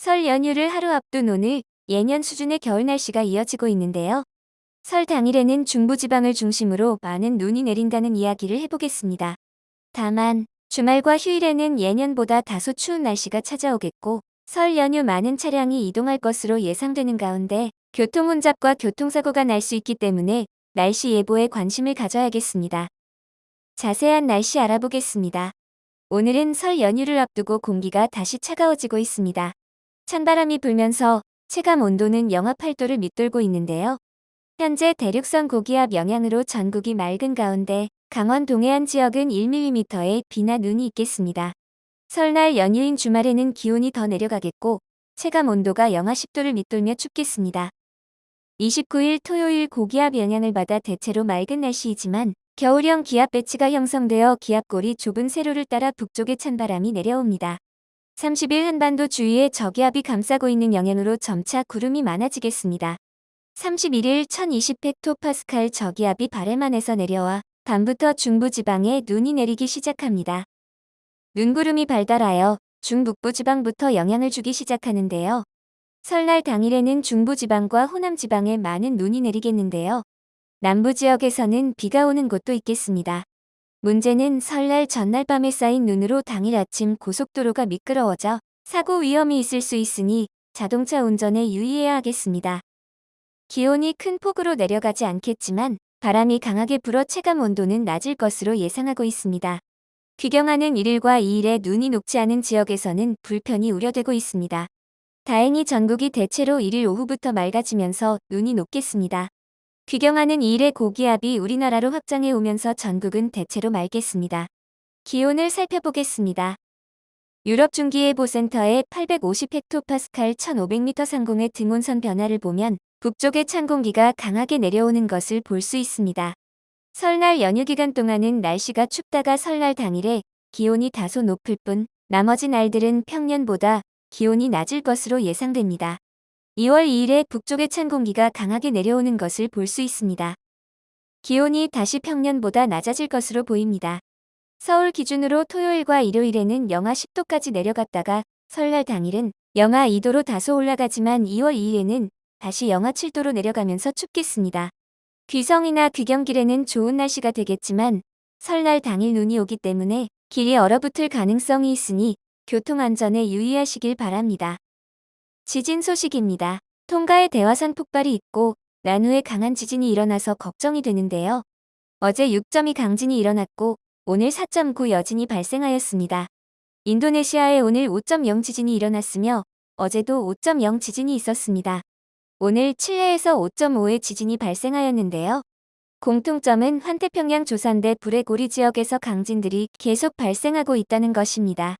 설 연휴를 하루 앞둔 오늘 예년 수준의 겨울 날씨가 이어지고 있는데요. 설 당일에는 중부지방을 중심으로 많은 눈이 내린다는 이야기를 해보겠습니다. 다만 주말과 휴일에는 예년보다 다소 추운 날씨가 찾아오겠고 설 연휴 많은 차량이 이동할 것으로 예상되는 가운데 교통 혼잡과 교통사고가 날 수 있기 때문에 날씨 예보에 관심을 가져야겠습니다. 자세한 날씨 알아보겠습니다. 오늘은 설 연휴를 앞두고 공기가 다시 차가워지고 있습니다. 찬바람이 불면서 체감 온도는 영하 8도를 밑돌고 있는데요. 현재 대륙선 고기압 영향으로 전국이 맑은 가운데 강원 동해안 지역은 1mm의 비나 눈이 있겠습니다. 설날 연휴인 주말에는 기온이 더 내려가겠고 체감 온도가 영하 10도를 밑돌며 춥겠습니다. 29일 토요일 고기압 영향을 받아 대체로 맑은 날씨이지만 겨울형 기압 배치가 형성되어 기압골이 좁은 세로를 따라 북쪽에 찬바람이 내려옵니다. 30일 한반도 주위에 저기압이 감싸고 있는 영향으로 점차 구름이 많아지겠습니다. 31일 1020헥토파스칼 저기압이 바레만에서 내려와 밤부터 중부지방에 눈이 내리기 시작합니다. 눈구름이 발달하여 중북부 지방부터 영향을 주기 시작하는데요. 설날 당일에는 중부지방과 호남지방에 많은 눈이 내리겠는데요. 남부 지역에서는 비가 오는 곳도 있겠습니다. 문제는 설날 전날 밤에 쌓인 눈으로 당일 아침 고속도로가 미끄러워져 사고 위험이 있을 수 있으니 자동차 운전에 유의해야 하겠습니다. 기온이 큰 폭으로 내려가지 않겠지만 바람이 강하게 불어 체감 온도는 낮을 것으로 예상하고 있습니다. 귀경하는 1일과 2일에 눈이 녹지 않은 지역에서는 불편이 우려되고 있습니다. 다행히 전국이 대체로 1일 오후부터 맑아지면서 눈이 녹겠습니다. 귀경하는 2일의 고기압이 우리나라로 확장해 오면서 전국은 대체로 맑겠습니다. 기온을 살펴보겠습니다. 유럽 중기예보센터의 850헥토파스칼 1500m 상공의 등온선 변화를 보면 북쪽의 찬 공기가 강하게 내려오는 것을 볼 수 있습니다. 설날 연휴 기간 동안은 날씨가 춥다가 설날 당일에 기온이 다소 높을 뿐 나머지 날들은 평년보다 기온이 낮을 것으로 예상됩니다. 2월 2일에 북쪽의 찬 공기가 강하게 내려오는 것을 볼 수 있습니다. 기온이 다시 평년보다 낮아질 것으로 보입니다. 서울 기준으로 토요일과 일요일에는 영하 10도까지 내려갔다가 설날 당일은 영하 2도로 다소 올라가지만 2월 2일에는 다시 영하 7도로 내려가면서 춥겠습니다. 귀성이나 귀경길에는 좋은 날씨가 되겠지만 설날 당일 눈이 오기 때문에 길이 얼어붙을 가능성이 있으니 교통안전에 유의하시길 바랍니다. 지진 소식입니다. 통가에 대화산 폭발이 있고 난 후에 강한 지진이 일어나서 걱정이 되는데요. 어제 6.2 강진이 일어났고 오늘 4.9 여진이 발생하였습니다. 인도네시아에 오늘 5.0 지진이 일어났으며 어제도 5.0 지진이 있었습니다. 오늘 칠레에서 5.5의 지진이 발생하였는데요. 공통점은 환태평양 조산대 불의 고리 지역에서 강진들이 계속 발생하고 있다는 것입니다.